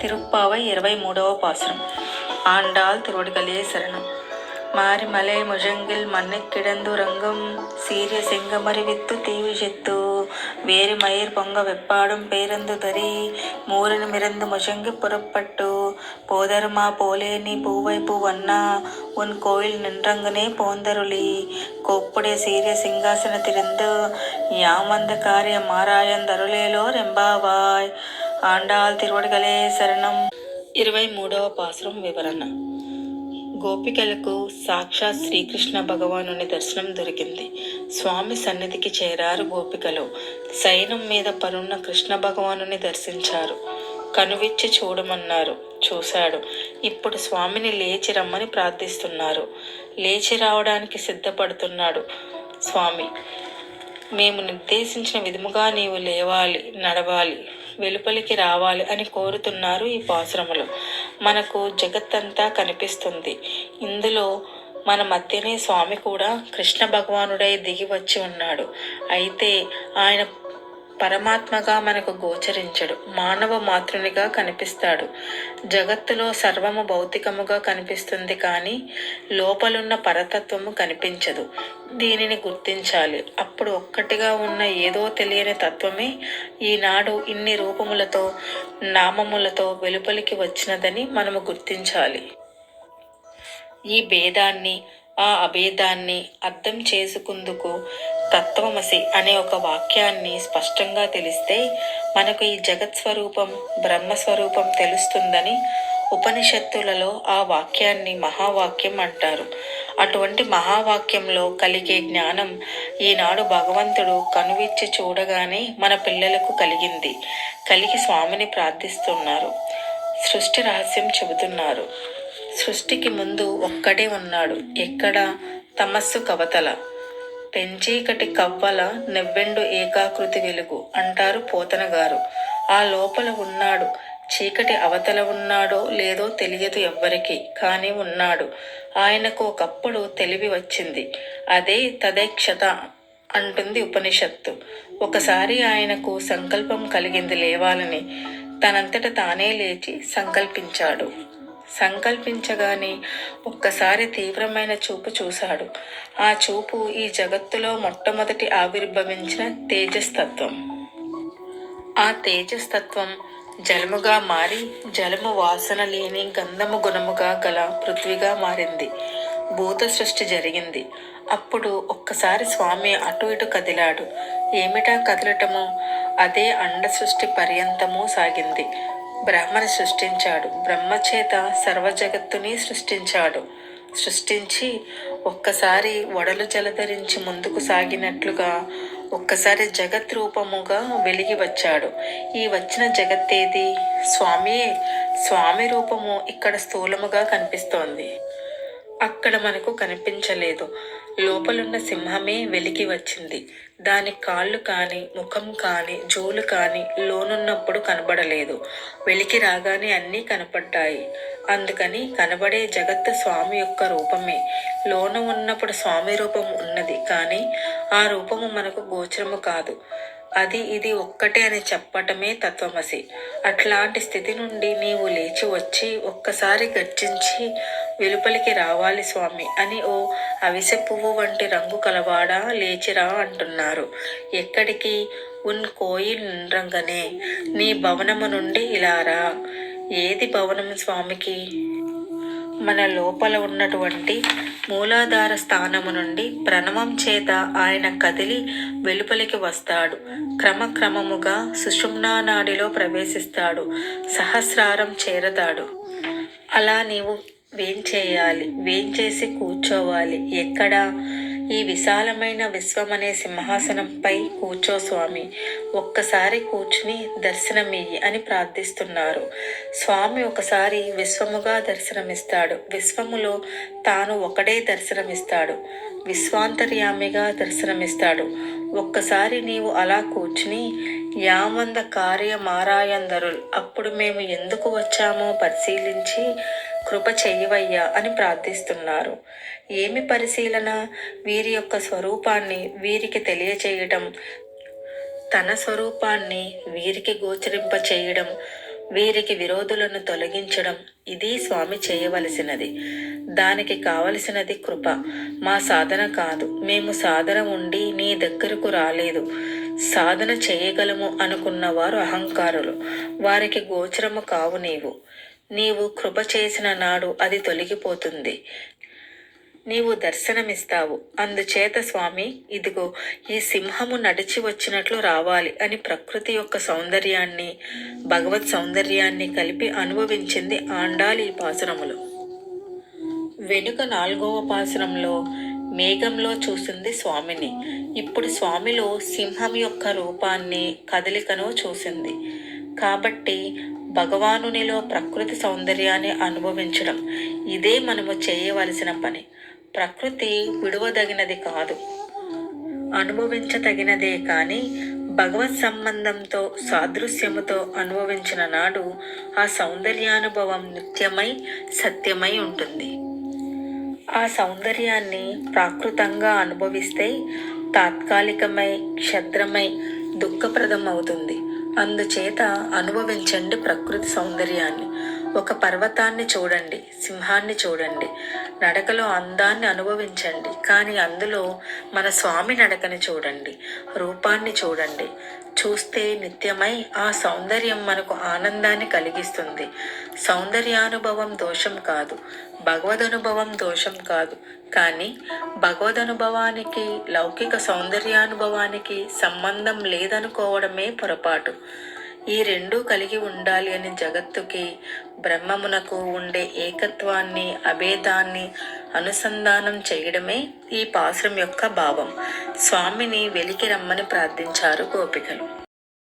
திருப்பாவை இருபై మూడవ పాసురం ஆண்டாள் திருவடிகளே சரணம் மாறி மலை முழங்கில் மண்ணை கிடந்துறங்கும் சீரிய செங்கமறிவித்து தீவிழித்து வேறு மயிர் பொங்க வெப்பாடும் பேருந்து தரி மூரன் மிரந்து முழங்கி புறப்பட்டு போதருமா போலே நீ பூவை பூவண்ணா உன் கோயில் நின்றங்கனே போந்தருளி கோப்புடைய சீரிய சிங்காசனத்திலிருந்து யாம் வந்த காரிய మారాయందరులేలో రెంబావాయ్ ఆండాల్ తిరువడగలే శరణం. ఇరవై మూడవ పాసురం వివరణ. గోపికలకు సాక్షాత్ శ్రీకృష్ణ భగవానుని దర్శనం దొరికింది. స్వామి సన్నిధికి చేరారు గోపికలు. శయనం మీద పరున్న కృష్ణ భగవానుని దర్శించారు. కనువిచ్చి చూడమన్నారు. చూశాడు. ఇప్పుడు స్వామిని లేచి రమ్మని ప్రార్థిస్తున్నారు. లేచి రావడానికి సిద్ధపడుతున్నాడు స్వామి. మేము నిర్దేశించిన విధముగా నీవు లేవాలి నడవాలి. వెలుపలికి రావాలి అని కోరుతున్నారు ఈ పాశ్రములు. మనకు జగత్తంతా కనిపిస్తుంది. ఇందులో మన మధ్యనే స్వామి కూడా కృష్ణ భగవానుడై దిగి వచ్చి ఉన్నాడు. అయితే ఆయన పరమాత్మగా మనకు గోచరించడు. మానవ మాతృనిగా కనిపిస్తాడు. జగత్తులో సర్వము భౌతికముగా కనిపిస్తుంది కానీ లోపలున్న పరతత్వము కనిపించదు. దీనిని గుర్తించాలి. అప్పుడు ఒక్కటిగా ఉన్న ఏదో తెలియని తత్వమే ఈనాడు ఇన్ని రూపములతో నామములతో వెలుపలికి వచ్చినదని మనము గుర్తించాలి. ఈ భేదాన్ని ఆ అభేదాన్ని అర్థం చేసుకుందుకు తత్వమసి అనే ఒక వాక్యాన్ని స్పష్టంగా తెలిస్తే మనకు ఈ జగత్ స్వరూపం బ్రహ్మస్వరూపం తెలుస్తుందని ఉపనిషత్తులలో ఆ వాక్యాన్ని మహావాక్యం అంటారు. అటువంటి మహావాక్యంలో కలిగే జ్ఞానం ఈనాడు భగవంతుడు కనువిచ్చి చూడగానే మన పిల్లలకు కలిగింది. కలిగి స్వామిని ప్రార్థిస్తున్నారు. సృష్టి రహస్యం చెబుతున్నారు. సృష్టికి ముందు ఒక్కడే ఉన్నాడు. ఎక్కడ తమస్సు కవతల పెంచీకటి కవ్వల నెవ్వెండు ఏకాకృతి వెలుగు అంటారు పోతన గారు ఆ లోపల ఉన్నాడు. చీకటి అవతల ఉన్నాడో లేదో తెలియదు ఎవ్వరికి కానీ ఉన్నాడు. ఆయనకు ఒకప్పుడు తెలివి వచ్చింది. అదే తదేక్షత అంటుంది ఉపనిషత్తు. ఒకసారి ఆయనకు సంకల్పం కలిగింది లేవాలని తనంతట తానే లేచి సంకల్పించాడు. సంకల్పించగానే ఒక్కసారి తీవ్రమైన చూపు చూశాడు. ఆ చూపు ఈ జగత్తులో మొట్టమొదటి ఆవిర్భవించిన తేజస్తత్వం. ఆ తేజస్తత్వం జలముగా మారి జలము వాసన లేని గంధము గుణముగా గల పృథ్వీగా మారింది. భూత సృష్టి జరిగింది. అప్పుడు ఒక్కసారి స్వామి అటు ఇటు కదిలాడు. ఏమిటా కదలటము? అదే అండ సృష్టి పర్యంతము సాగింది. బ్రహ్మని సృష్టించాడు. బ్రహ్మచేత సర్వ జగత్తుని సృష్టించాడు. సృష్టించి ఒక్కసారి వడలు జలధరించి ముందుకు సాగినట్లుగా ఒక్కసారి జగత్ రూపముగా వెలిగి వచ్చాడు. ఈ వచ్చిన జగత్తేది? స్వామియే స్వామి రూపము ఇక్కడ స్థూలముగా కనిపిస్తోంది. అక్కడ మనకు కనిపించలేదు. లోపలున్న సింహమే వెలికి వచ్చింది. దాని కాళ్ళు కాని ముఖం కాని జోలు కాని లోనున్నప్పుడు కనబడలేదు. వెలికి రాగానే అన్నీ కనపడ్డాయి. అందుకని కనబడే జగత్తు స్వామి యొక్క రూపమే. లోన ఉన్నప్పుడు స్వామి రూపం ఉన్నది కానీ ఆ రూపము మనకు గోచరము కాదు. అది ఇది ఒక్కటే అని చెప్పటమే తత్వమసి. అట్లాంటి స్థితి నుండి నీవు లేచి వచ్చి ఒక్కసారి గర్జించి వెలుపలికి రావాలి స్వామి అని ఓ అవిసె పువ్వు వంటి రంగు కలవాడా లేచిరా అంటున్నారు. ఎక్కడికి? ఉన్ కోయిల్ రంగనే. నీ భవనము నుండి ఇలారా ఏది భవనము స్వామికి? మన లోపల ఉన్నటువంటి మూలాధార స్థానము నుండి ప్రణవం చేత ఆయన కదిలి వెలుపలికి వస్తాడు. క్రమక్రమముగా సుషుమ్నా నాడిలో ప్రవేశిస్తాడు. సహస్రారం చేరతాడు. అలా నీవు వేం చేయాలి? వేం చేసి కూర్చోవాలి? ఎక్కడ? ఈ విశాలమైన విశ్వం అనే సింహాసనంపై కూర్చో స్వామి. ఒక్కసారి కూర్చుని దర్శనమియ్యి అని ప్రార్థిస్తున్నారు. స్వామి ఒకసారి విశ్వముగా దర్శనమిస్తాడు. విశ్వములో తాను ఒకడే దర్శనమిస్తాడు. విశ్వాంతర్యామిగా దర్శనమిస్తాడు. ఒక్కసారి నీవు అలా కూర్చుని యామంద కార్య మారాయందరు అప్పుడు మేము ఎందుకు వచ్చామో పరిశీలించి కృప చెయ్యవయ్యా అని ప్రార్థిస్తున్నారు. ఏమి పరిశీలన? వీరి యొక్క స్వరూపాన్ని వీరికి తెలియచేయడం తన స్వరూపాన్ని వీరికి గోచరింప చేయడం వీరికి విరోధులను తొలగించడం ఇది స్వామి చేయవలసినది. దానికి కావలసినది కృప. మా సాధన కాదు. మేము సాధన ఉండి నీ దగ్గరకు రాలేదు. సాధన చేయగలము అనుకున్న వారు అహంకారులు. వారికి గోచరము కావు నీవు. నీవు కృప చేసిన నాడు అది తొలగిపోతుంది. నీవు దర్శనమిస్తావు. అందుచేత స్వామి ఇదిగో ఈ సింహము నడిచి వచ్చినట్లు రావాలి అని ప్రకృతి యొక్క సౌందర్యాన్ని భగవత్ సౌందర్యాన్ని కలిపి అనుభవించింది ఆండాలి ఈ పాసురములు వెనుక నాలుగవ పాసురంలో మేఘంలో చూసింది స్వామిని. ఇప్పుడు స్వామిలో సింహం యొక్క రూపాన్ని కదలికను చూసింది. కాబట్టి భగవానునిలో ప్రకృతి సౌందర్యాన్ని అనుభవించడం. ఇదే మనము చేయవలసిన పని. ప్రకృతి విడువదగినది కాదు. అనుభవించదగినదే కానీ భగవత్ సంబంధంతో సాదృశ్యముతో అనుభవించిన నాడు ఆ సౌందర్యానుభవం నిత్యమై సత్యమై ఉంటుంది. ఆ సౌందర్యాన్ని ప్రాకృతంగా అనుభవిస్తే తాత్కాలికమై క్షద్రమై దుఃఖప్రదం అవుతుంది అందుచేత అనుభవించండి ప్రకృతి సౌందర్యాన్ని. ఒక పర్వతాన్ని చూడండి సింహాన్ని చూడండి నడకలో అందాన్ని అనుభవించండి కానీ అందులో మన స్వామి నడకని చూడండి రూపాన్ని చూడండి. చూస్తే నిత్యమై ఆ సౌందర్యం మనకు ఆనందాన్ని కలిగిస్తుంది. సౌందర్యానుభవం దోషం కాదు భగవదనుభవం దోషం కాదు కానీ భగవదనుభవానికి లౌకిక సౌందర్యానుభవానికి సంబంధం లేదనుకోవడమే పొరపాటు. ఈ రెండూ కలిగి ఉండాలి అని జగత్తుకి బ్రహ్మమునకు ఉండే ఏకత్వాన్ని అభేదాన్ని అనుసంధానం చేయడమే ఈ పాశ్రం యొక్క భావం. స్వామిని వెలికి రమ్మని ప్రార్థించారు గోపికలు.